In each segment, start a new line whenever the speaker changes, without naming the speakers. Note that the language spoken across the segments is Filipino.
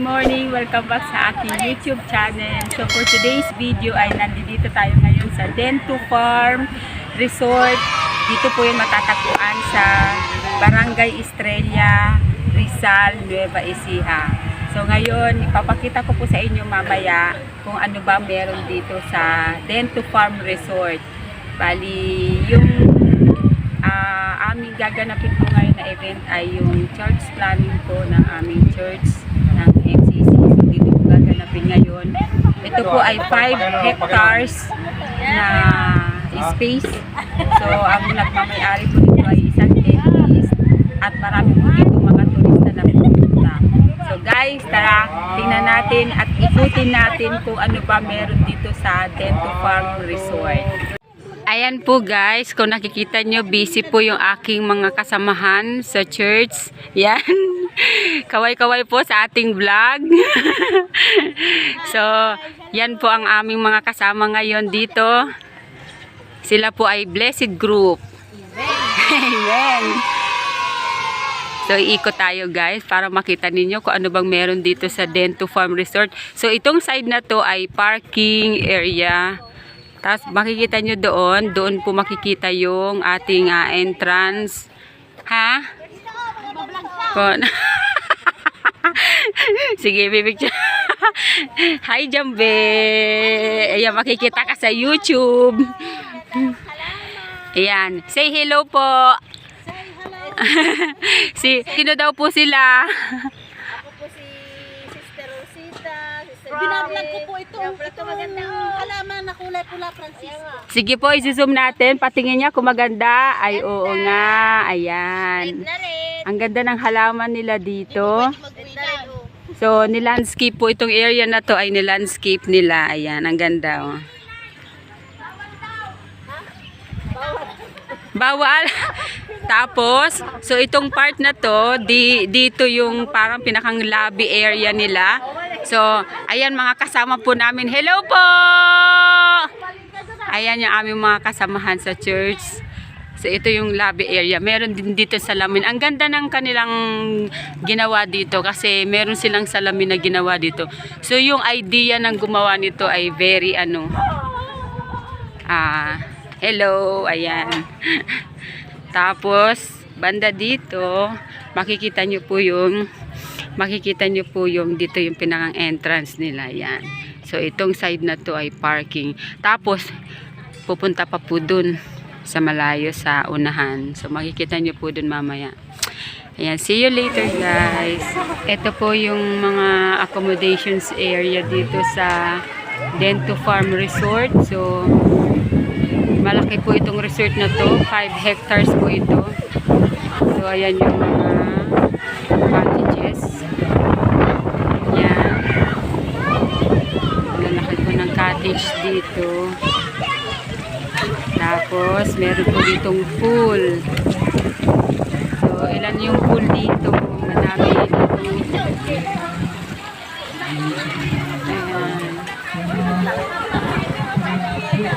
morning! Welcome back sa aking YouTube channel. So for today's video ay nandito tayo ngayon sa Dento Farm Resort. Dito po yung matatagpuan sa Barangay Estrella, Rizal, Nueva Ecija. So ngayon, ipapakita ko po sa inyo mamaya kung ano ba meron dito sa Dento Farm Resort. Bali, yung ah aming gaganapin po ngayon na event ay yung church planning po ng aming church ng MCC. So dito po gaganapin ngayon. Ito po ay 5 hectares na space. So ang nagmamayari po dito ay isang dentist at marami po dito mga turista na pupunta. So guys, tara, tingnan natin at ikutin natin kung ano ba meron dito sa Dento Farm Resort. Ayan po guys, kung nakikita nyo, busy po yung aking mga kasamahan sa church. Yan. Kaway-kaway po sa ating vlog. so, yan po ang aming mga kasama ngayon dito. Sila po ay Blessed Group. Amen. So, iikot tayo guys para makita ninyo kung ano bang meron dito sa Dento Farm Resort. So, itong side na to ay parking area. Tapos makikita nyo doon, doon po makikita yung ating ah, entrance. Ha? Kon. Sige, bibigyan. Hi, Jambe. Ayan, makikita ka sa YouTube. Ayan. Say hello po. si, sino daw po sila?
Binablog ko po ito.
Yung
Ito
maganda.
ang halaman na kulay pula, Francisco.
Sige po, isi-zoom natin. Patingin niya kung maganda. Ay, oo nga. Ayan. Ang ganda ng halaman nila dito.
Rin. oh.
So, nilandscape po itong area na to ay nilandscape nila. Ayan, ang ganda oh. Bawal. Tapos, so itong part na to, di, dito yung parang pinakang lobby area nila. So, ayan mga kasama po namin. Hello po! Ayan yung aming mga kasamahan sa church. So, ito yung lobby area. Meron din dito salamin. Ang ganda ng kanilang ginawa dito kasi meron silang salamin na ginawa dito. So, yung idea ng gumawa nito ay very ano, ah, hello, ayan. Tapos, banda dito, makikita nyo po yung, makikita nyo po yung dito yung pinakang entrance nila, ayan. So, itong side na to ay parking. Tapos, pupunta pa po dun sa malayo sa unahan. So, makikita nyo po dun mamaya. Ayan, see you later guys. Ito po yung mga accommodations area dito sa Dento Farm Resort. So, malaki po itong resort na to. 5 hectares po ito. So, ayan yung mga cottages. Ayan. Lalaki cottage dito. Tapos, meron po ditong pool. So, ilan yung pool dito? Madami dito.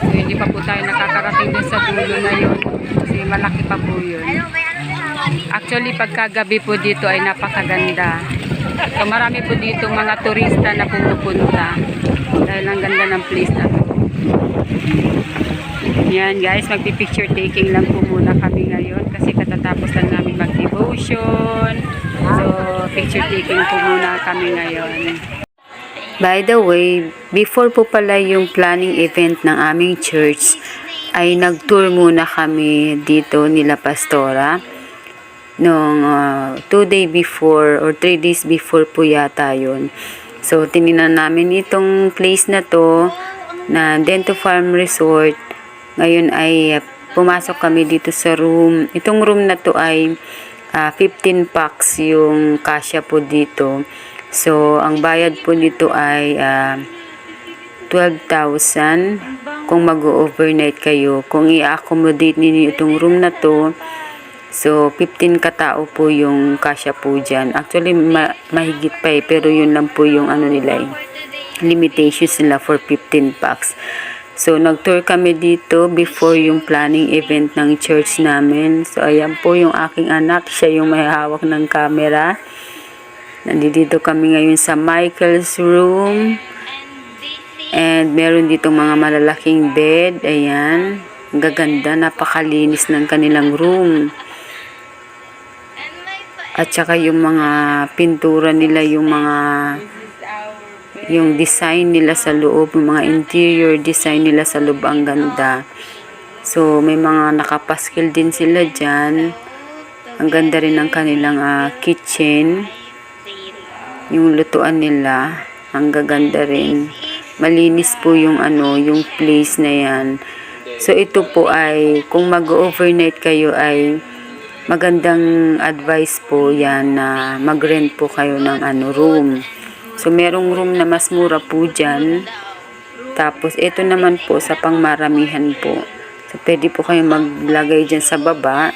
So, hindi pa po tayo nakakarating dun sa dulo na yun. Kasi malaki pa po yun. Actually, pagkagabi po dito ay napakaganda. So, marami po dito mga turista na pumupunta. Dahil ang ganda ng place na to. Yan guys, magpipicture taking lang po muna kami ngayon kasi katatapos lang namin mag-devotion. So, picture taking po muna kami ngayon. By the way, before po pala yung planning event ng aming church, ay nag-tour muna kami dito nila Pastora. Nung uh, two day before or three days before po yata yun. So, tininan namin itong place na to na Dento Farm Resort. Ngayon ay uh, pumasok kami dito sa room. Itong room na to ay uh, 15 packs yung kasya po dito. So, ang bayad po nito ay ah, 12,000 kung mag-overnight kayo. Kung i-accommodate ninyo itong room na to, so 15 katao po yung kasya po dyan. Actually, ma- mahigit pa eh, pero yun lang po yung ano nila eh, limitations nila for 15 packs. So, nag-tour kami dito before yung planning event ng church namin. So, ayan po yung aking anak. Siya yung may hawak ng camera.
Nandito kami ngayon sa Michael's room. And meron dito mga malalaking bed. Ayan. Gaganda. Napakalinis ng kanilang room. At saka yung mga pintura nila, yung mga yung design nila sa loob, yung mga interior design nila sa loob ang ganda. So, may mga nakapaskil din sila dyan. Ang ganda rin ng kanilang ah, kitchen. Yung lutuan nila, ang gaganda rin. Malinis po yung ano, yung place na yan. So, ito po ay, kung mag-overnight kayo ay, magandang advice po yan na mag-rent po kayo ng ano, room. So, merong room na mas mura po dyan. Tapos, ito naman po sa pangmaramihan po. So, pwede po kayo maglagay dyan sa baba.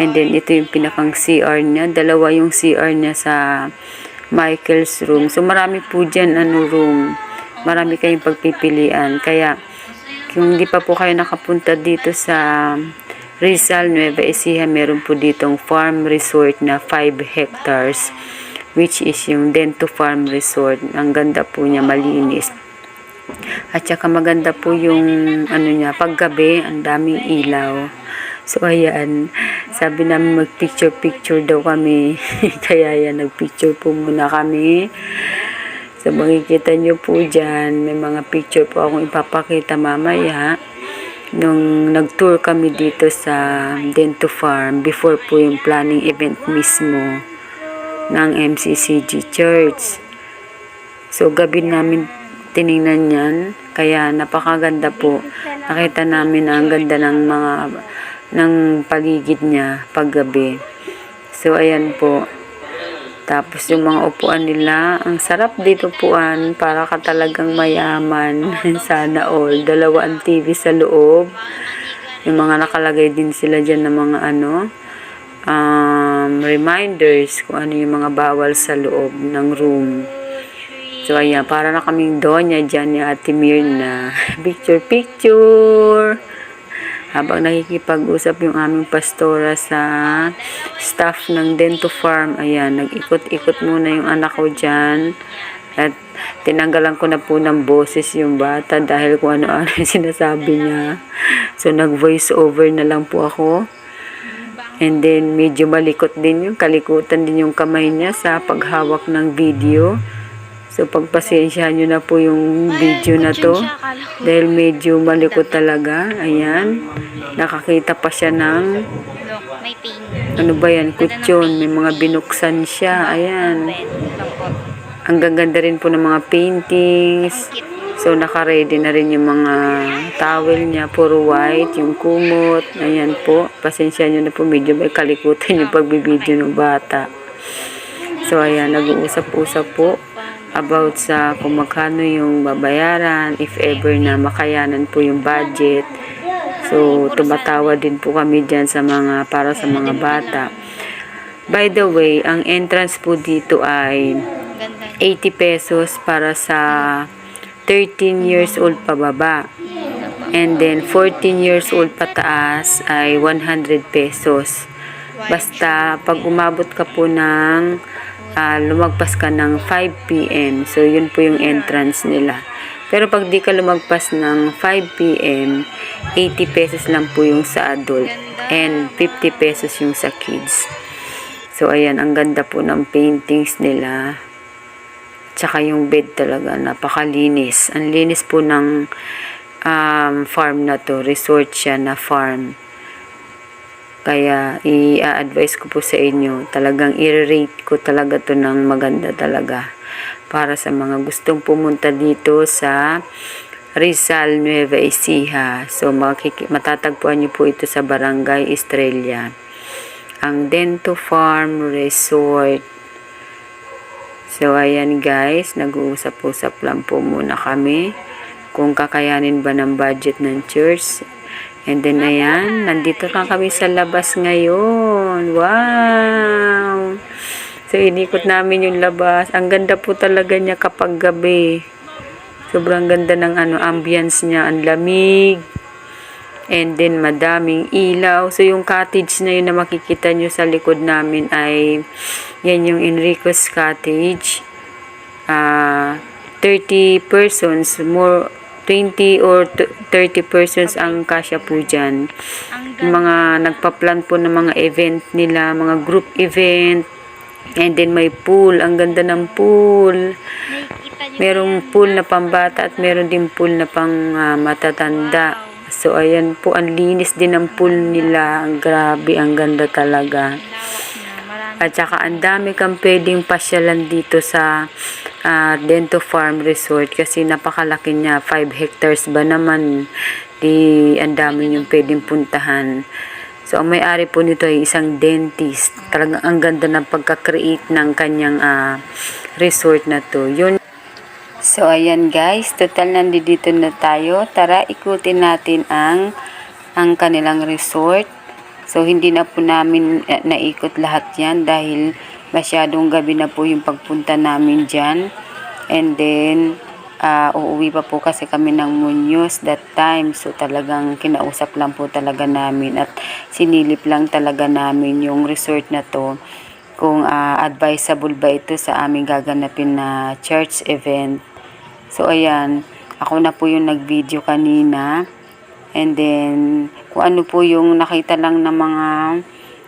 And then, ito yung pinakang CR niya. Dalawa yung CR niya sa Michael's room. So, marami po dyan, ano, room. Marami kayong pagpipilian. Kaya, kung hindi pa po kayo nakapunta dito sa Rizal, Nueva Ecija, meron po ditong farm resort na 5 hectares which is yung Dento Farm Resort. Ang ganda po niya, malinis. At saka maganda po yung ano niya, paggabi, ang daming ilaw. So ayan, sabi namin mag-picture-picture daw kami. Kaya yan, nag-picture po muna kami. So makikita nyo po dyan, may mga picture po akong ipapakita mamaya. Nung nag-tour kami dito sa Dento Farm, before po yung planning event mismo ng MCCG Church. So, gabi namin tiningnan yan. Kaya napakaganda po. Nakita namin na ang ganda ng mga ng paligid niya paggabi. So, ayan po. Tapos yung mga upuan nila, ang sarap dito upuan, para ka talagang mayaman. Sana all. Dalawa ang TV sa loob. Yung mga nakalagay din sila dyan ng mga ano, um, reminders kung ano yung mga bawal sa loob ng room. So, ayan, para na kaming donya dyan ni Ate Mirna. Picture, picture! Habang nakikipag-usap yung aming pastora sa staff ng Dento Farm, ayan, nag-ikot-ikot muna yung anak ko dyan. At tinanggalan ko na po ng boses yung bata dahil kung ano-ano yung sinasabi niya. So, nag-voice over na lang po ako. And then, medyo malikot din yung kalikutan din yung kamay niya sa paghawak ng video. So, pagpasensyahan nyo na po yung video na to. Dahil medyo malikot talaga. Ayan. Nakakita pa siya ng, ano ba yan, kutsyon. May mga binuksan siya. Ayan. Ang gaganda rin po ng mga paintings. So, naka-ready na rin yung mga towel niya. Puro white, yung kumot. Ayan po. Pasensya nyo na po. Medyo may kalikutan yung pagbibideo ng bata. So, ayan. Nag-uusap-usap po about sa kung magkano yung babayaran, if ever na makayanan po yung budget. So, tumatawa din po kami dyan sa mga, para sa mga bata. By the way, ang entrance po dito ay
Ganda.
80 pesos para sa 13 years old pababa. And then 14 years old pataas ay 100 pesos. Basta pag umabot ka po ng ah, lumagpas ka ng 5 p.m. So yun po yung entrance nila. Pero pag di ka lumagpas ng 5 p.m., 80 pesos lang po yung sa adult and 50 pesos yung sa kids. So ayan, ang ganda po ng paintings nila. Tsaka yung bed talaga, napakalinis. Ang linis po ng um, farm na to. Resort siya na farm. Kaya, i-advise ko po sa inyo, talagang i-rate ko talaga to ng maganda talaga. Para sa mga gustong pumunta dito sa Rizal, Nueva Ecija. So, matatagpuan niyo po ito sa Barangay Estrella. Ang Dento Farm Resort. So, ayan guys, nag-uusap-usap lang po muna kami kung kakayanin ba ng budget ng church. And then, ayan, nandito na kami sa labas ngayon. Wow! So, inikot namin yung labas. Ang ganda po talaga niya kapag gabi. Sobrang ganda ng ano, ambience niya. Ang lamig. And then madaming ilaw. So yung cottage na yun na makikita nyo sa likod namin ay yan yung Enrico's Cottage. Ah 30 persons, more 20 or t- 30 persons ang kasya po dyan. Mga nagpa-plan po ng mga event nila, mga group event. And then may pool, ang ganda ng pool. Merong pool na pambata at meron din pool na pang ah, matatanda. So ayan po, ang linis din ng pool nila. Ang grabe, ang ganda talaga. At saka ang dami kang pwedeng pasyalan dito sa ah, Dento Farm Resort kasi napakalaki niya. 5 hectares ba naman? Di ang dami yung pwedeng puntahan. So, ang may-ari po nito ay isang dentist. Talagang ang ganda ng pagka-create ng kanyang ah, resort na to. Yun So, ayan guys, total nandito na tayo. Tara, ikutin natin ang ang kanilang resort. So, hindi na po namin eh, naikot lahat yan dahil masyadong gabi na po yung pagpunta namin dyan. And then, ah, uuwi pa po kasi kami ng Muñoz that time. So, talagang kinausap lang po talaga namin at sinilip lang talaga namin yung resort na to kung ah, advisable ba ito sa aming gaganapin na church event. So, ayan. Ako na po yung nag-video kanina. And then, kung ano po yung nakita lang ng mga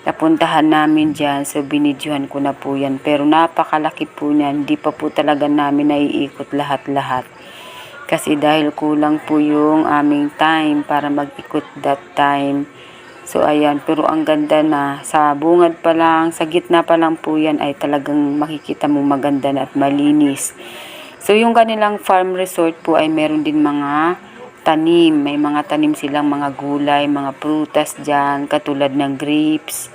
napuntahan namin dyan. So, binidyohan ko na po yan. Pero napakalaki po niyan. Hindi pa po talaga namin naiikot lahat-lahat. Kasi dahil kulang po yung aming time para mag-ikot that time. So, ayan. Pero ang ganda na. Sa bungad pa lang, sa gitna pa lang po yan ay talagang makikita mo maganda na at malinis. So, yung kanilang farm resort po ay meron din mga tanim. May mga tanim silang mga gulay, mga prutas dyan, katulad ng grapes.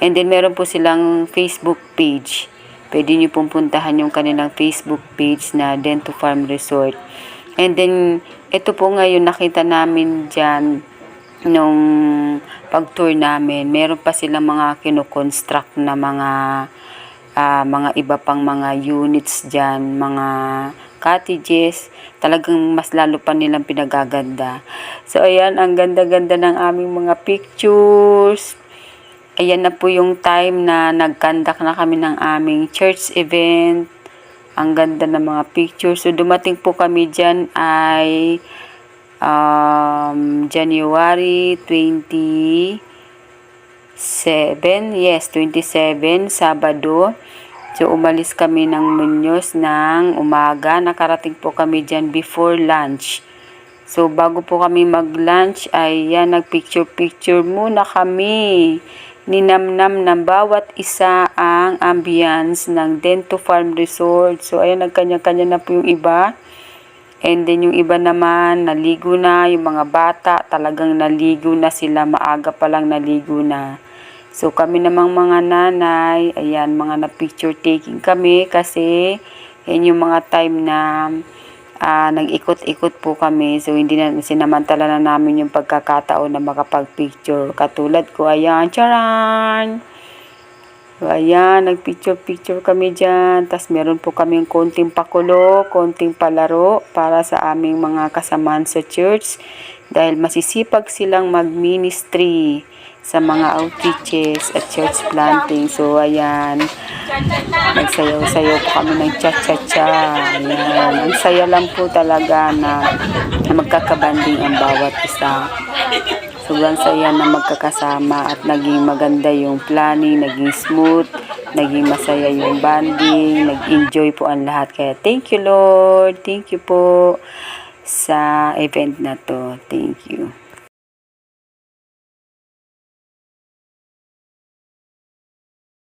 And then, meron po silang Facebook page. Pwede nyo pong puntahan yung kanilang Facebook page na Dento Farm Resort. And then, ito po ngayon nakita namin dyan nung pag-tour namin. Meron pa silang mga kinoconstruct na mga ah, mga iba pang mga units dyan, mga cottages, talagang mas lalo pa nilang pinagaganda. So, ayan, ang ganda-ganda ng aming mga pictures. Ayan na po yung time na nag-conduct na kami ng aming church event. Ang ganda ng mga pictures. So, dumating po kami dyan ay um, January 20 7, yes, 27, Sabado. So, umalis kami ng Muñoz ng umaga. Nakarating po kami dyan before lunch. So, bago po kami mag-lunch, ay yan, nag-picture-picture muna kami. Ninamnam ng bawat isa ang ambience ng Dento Farm Resort. So, ayan, nagkanya-kanya na po yung iba. And then yung iba naman, naligo na. Yung mga bata, talagang naligo na sila. Maaga pa lang naligo na. So kami namang mga nanay, ayan, mga na-picture taking kami kasi yan yung mga time na ah, nag-ikot-ikot po kami. So hindi na sinamantala na namin yung pagkakataon na makapag-picture. Katulad ko, ayan, charan! So, ayan, nagpicture-picture kami dyan. Tapos meron po kaming konting pakulo, konting palaro para sa aming mga kasamahan sa church. Dahil masisipag silang mag-ministry sa mga outreaches at church planting. So, ayan. Nagsayaw-sayaw po kami ng cha-cha-cha. Ayan. Ang saya lang po talaga na, na magkakabanding ang bawat isa. Sobrang saya na magkakasama at naging maganda yung planning, naging smooth, naging masaya yung banding, nag-enjoy po ang lahat. Kaya thank you Lord, thank you po sa event na to. Thank you.